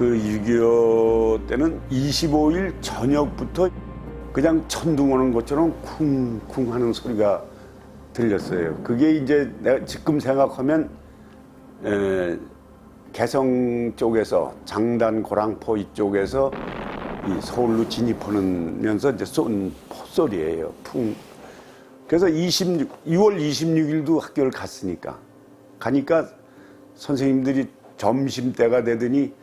그6.25 때는 25일 저녁부터 그냥 천둥 오는 것처럼 쿵쿵 하는 소리가 들렸어요. 그게 이제 내가 지금 생각하면 에, 개성 쪽에서 장단 고랑포 이쪽에서 이 서울로 진입하면서 이제 쏜 포소리예요. 풍. 그래서 26, 6월 26일도 학교를 갔으니까 가니까 선생님들이 점심 때가 되더니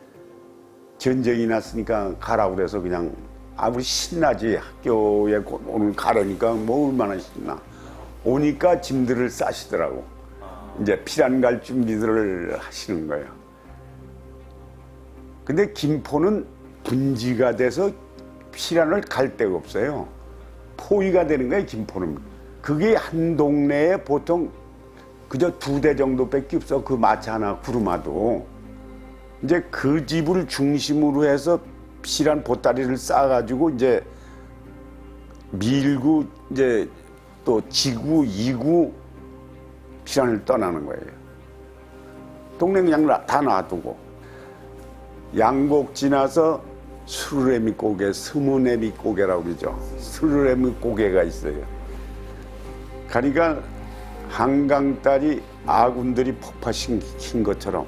전쟁이 났으니까 가라고 그래서 그냥 아무리 신나지 학교에 고- 오늘 가라니까 뭐 얼마나 신나. 오니까 짐들을 싸시더라고. 이제 피란 갈 준비들을 하시는 거예요. 근데 김포는 분지가 돼서 피란을 갈 데가 없어요. 포위가 되는 거예요 김포는. 그게 한 동네에 보통 그저 두 대 정도밖에 없어 그 마차 하나 구르마도 이제 그 집을 중심으로 해서 실한 보따리를 싸가지고 이제 밀고 이제 또 지구 이구 피란을 떠나는 거예요. 동네 그냥 나- 다 놔두고 양곡 지나서 수르레미 고개, 스무네미 고개라고 그러죠. 수르레미 고개가 있어요. 가니까 한강딸이 아군들이 폭파시킨 것처럼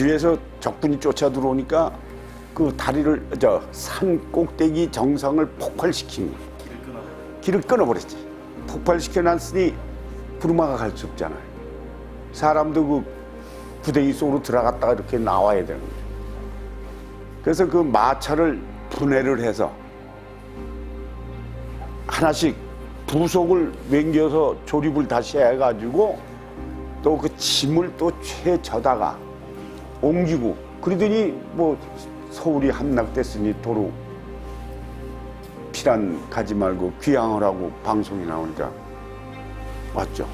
뒤에서 적군이 쫓아 들어오니까 그 다리를 저 산 꼭대기 정상을 폭발시킨 길을 끊어버렸지. 폭발시켜 놨으니 부르마가 갈 수 없잖아요. 사람도 그 부대기 속으로 들어갔다가 이렇게 나와야 되는 거예요. 그래서 그 마차를 분해를 해서 하나씩 부속을 맹겨서 조립을 다시 해가지고 또 그 짐을 또 최저다가 옮기고 그러더니 뭐 서울이 함락됐으니 도로 피란 가지 말고 귀향을 하고 방송이 나오니까 왔죠.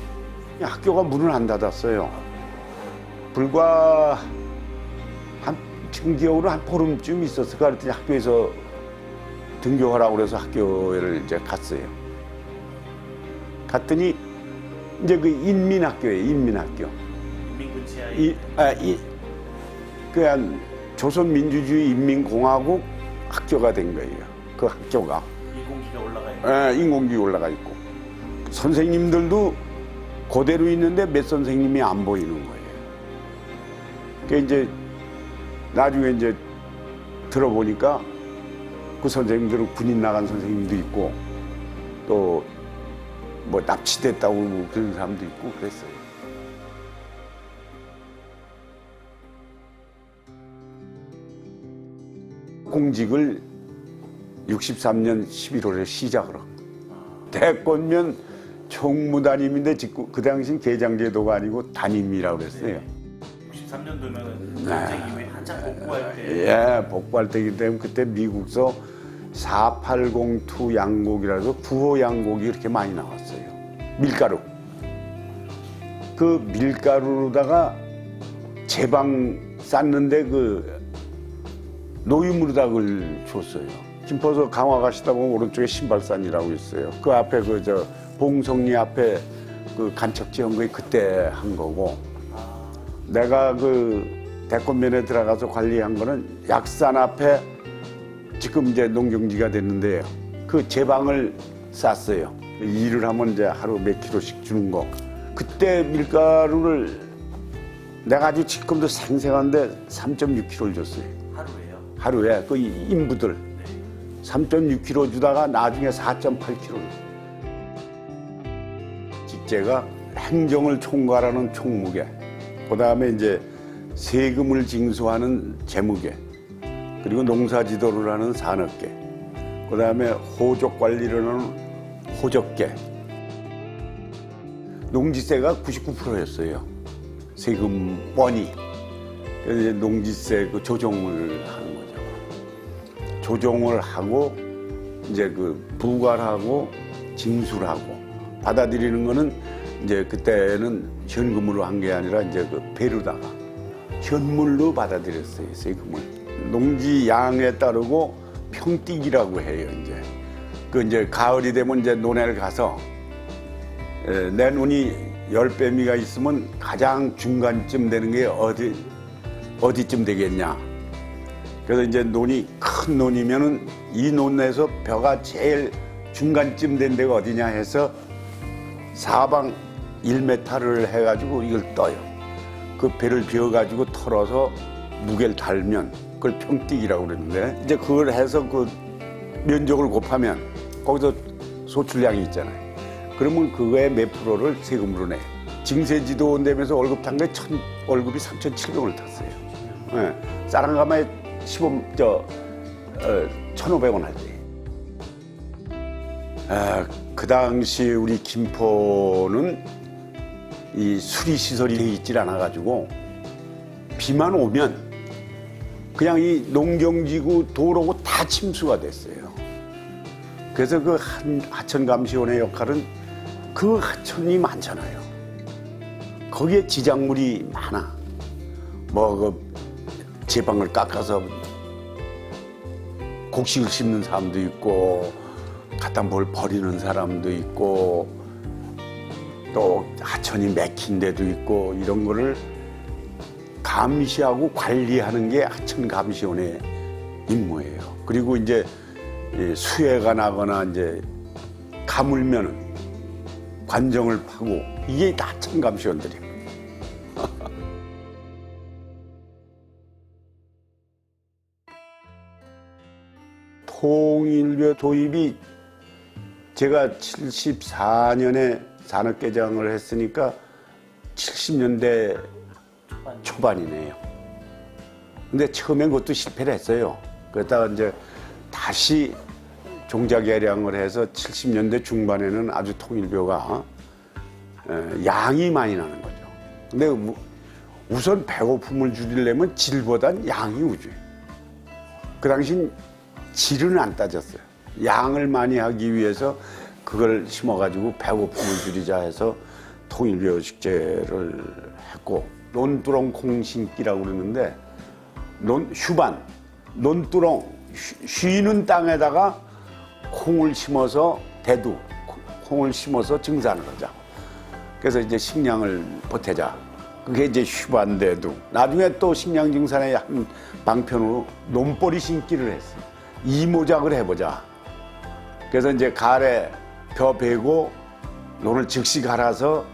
학교가 문을 안 닫았어요. 불과 한 지금 기억으로 한 보름쯤 있었을 까 그랬더니 학교에서 등교하라고 그래서 학교를 이제 갔어요. 갔더니 이제 그 인민학교예요, 인민학교. 이, 아, 이, 그냥 조선민주주의 인민공화국 학교가 된 거예요. 그 학교가. 인공기가 올라가 있는 예, 인공기 올라가 있고. 선생님들도 그대로 있는데 몇 선생님이 안 보이는 거예요. 그 이제 나중에 이제 들어보니까 그 선생님들은 군인 나간 선생님도 있고 또 뭐 납치됐다고 그런 사람도 있고 그랬어요. 공직을 63년 11월에 시작을 하고 대권면 총무단임인데 직구- 그 당시 계장제도가 아니고 단임이라고 그랬어요. 63년도면은 네. 전쟁 이후에 한참 복구할 때 예, 복구할 때이기 때문에 그때 미국서 4802 양곡이라서 구호 양곡이 이렇게 많이 나왔어요. 밀가루. 그 밀가루로다가 제방 쌌는데 그 노유무르닥을 줬어요. 김포서 강화 가시다 보면 오른쪽에 신발산이라고 있어요. 그 앞에 그 저 봉성리 앞에 그 간척 지은 거 그때 한 거고 내가 그 대권면에 들어가서 관리한 거는 약산 앞에 지금 이제 농경지가 됐는데요. 그 제방을 쌌어요. 일을 하면 이제 하루 몇 킬로씩 주는 거. 그때 밀가루를 내가 아주 지금도 생생한데 3.6kg를 줬어요. 하루에 그 인부들 3.6kg 주다가 나중에 4.8kg. 직제가 행정을 총괄하는 총무계, 그 다음에 이제 세금을 징수하는 재무계, 그리고 농사 지도를 하는 산업계, 그 다음에 호적 관리를 하는 호적계. 농지세가 99%였어요. 세금원이. 그래서 이제 농지세 그 조정을 하는. 조정을 하고 이제 그 부과하고 징수를 하고 받아들이는 거는 이제 그때는 현금으로 한 게 아니라 이제 그 배로다가 현물로 받아들였어요 세금을. 농지 양에 따르고 평띠기라고 해요 이제. 그 이제 가을이 되면 이제 논에를 가서 에, 내 눈이 열 배미가 있으면 가장 중간쯤 되는 게 어디 어디쯤 되겠냐 그래서 이제 논이 큰 논이면은 이 논에서 벼가 제일 중간쯤 된 데가 어디냐 해서 사방 1m를 해가지고 이걸 떠요. 그 배를 비워가지고 털어서 무게를 달면 그걸 평뛰기라고 그러는데 이제 그걸 해서 그 면적을 곱하면 거기서 소출량이 있잖아요. 그러면 그거의 몇 프로를 세금으로 내. 징세지도 온다면서 월급 탄 게 천, 월급이 3,700원을 탔어요. 예. 쌀한가마에 15, 저, 어, 1,500원 할 때. 아, 그 당시 우리 김포는 이 수리 시설이 돼 있질 않아 가지고 비만 오면 그냥 이 농경지구 도로고 다 침수가 됐어요. 그래서 그 한, 하천감시원의 역할은 그 하천이 많잖아요. 거기에 지작물이 많아. 뭐, 그, 제방을 깎아서 곡식을 심는 사람도 있고, 갖다 뭘 버리는 사람도 있고, 또 하천이 맥힌 데도 있고, 이런 거를 감시하고 관리하는 게 하천 감시원의 임무예요. 그리고 이제 이 수해가 나거나 이제 가물면은 관정을 파고 이게 다 하천 감시원들이에요. 통일교 도입이 제가 74년에 산업개장을 했으니까 70년대 초반. 초반이네요. 근데 처음엔 그것도 실패를 했어요. 그러다가 이제 다시 종자 개량을 해서 70년대 중반에는 아주 통일교가 에, 양이 많이 나는 거죠. 근데 우- 우선 배고픔을 줄이려면 질보단 양이 우주예요. 그 당신 질은 안 따졌어요. 양을 많이 하기 위해서 그걸 심어가지고 배고픔을 줄이자 해서 통일교 식재를 했고 논두렁 콩 심기라고 그러는데 논 휴반 논두렁 쉬- 쉬는 땅에다가 콩을 심어서 대두 콩을 심어서 증산을 하자. 그래서 이제 식량을 보태자. 그게 이제 휴반대두. 나중에 또 식량 증산의 한 방편으로 논벌이 심기를 했어요. 이모작을 해보자. 그래서 이제 가래 벼 베고 논을 즉시 갈아서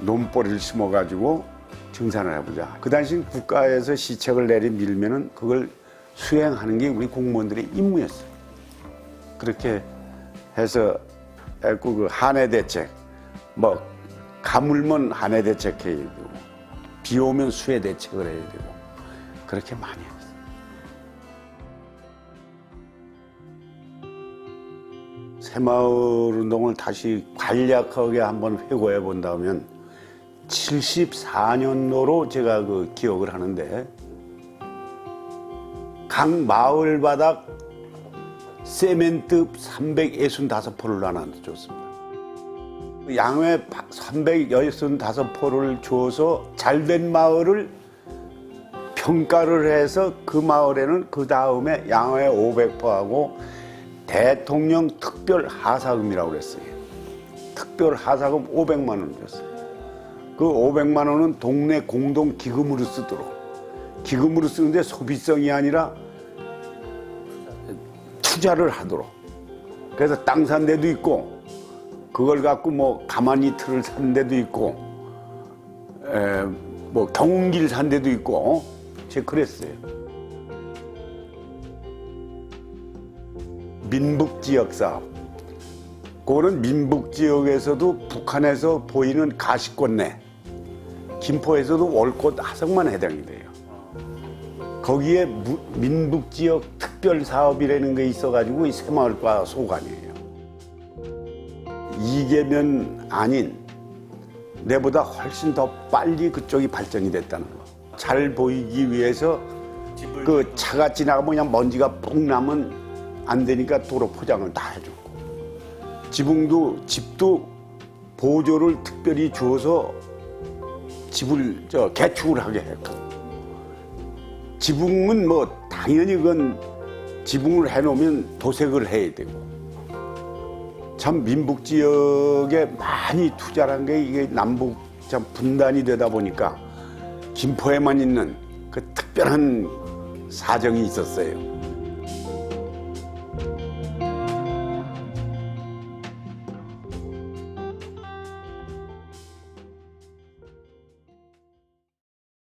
논벌이를 심어가지고 증산을 해보자. 그 당시 국가에서 시책을 내리 밀면은 그걸 수행하는 게 우리 공무원들의 임무였어요. 그렇게 해서 그 한해 대책 뭐 가물면 한해 대책 해야 되고 비 오면 수해 대책을 해야 되고 그렇게 많이 했어요. 새마을 운동을 다시 간략하게 한번 회고해 본다면 74년도로 제가 그 기억을 하는데 각 마을 바닥 세멘트 365포를 나눠 줬습니다. 양회 365포를 줘서 잘된 마을을 평가를 해서 그 마을에는 그 다음에 양회 500포하고 대통령 특별 하사금이라고 그랬어요. 특별 하사금 500만 원을 줬어요. 그 500만 원은 동네 공동 기금으로 쓰도록 기금으로 쓰는데 소비성이 아니라 투자를 하도록 그래서 땅 산 데도 있고 그걸 갖고 뭐 가만히 틀을 산 데도 있고 에, 뭐 경운기를 산 데도 있고 제가 그랬어요. 민북 지역 사업. 그거는 민북 지역에서도 북한에서 보이는 가시권 내, 김포에서도 월꽃 하석만 해당이 돼요. 거기에 무- 민북 지역 특별 사업이라는 게 있어가지고 이 새마을과 소관이에요. 이계면 아닌 내보다 훨씬 더 빨리 그쪽이 발전이 됐다는 거. 잘 보이기 위해서 그 차가 지나가면 그냥 먼지가 푹 나면 안 되니까 도로 포장을 다 해줬고 지붕도 집도 보조를 특별히 주어서 집을 저 개축을 하게 했고 지붕은 뭐 당연히 그건 지붕을 해놓으면 도색을 해야 되고 참 민북 지역에 많이 투자를 한게 이게 남북 참 분단이 되다 보니까 김포에만 있는 그 특별한 사정이 있었어요.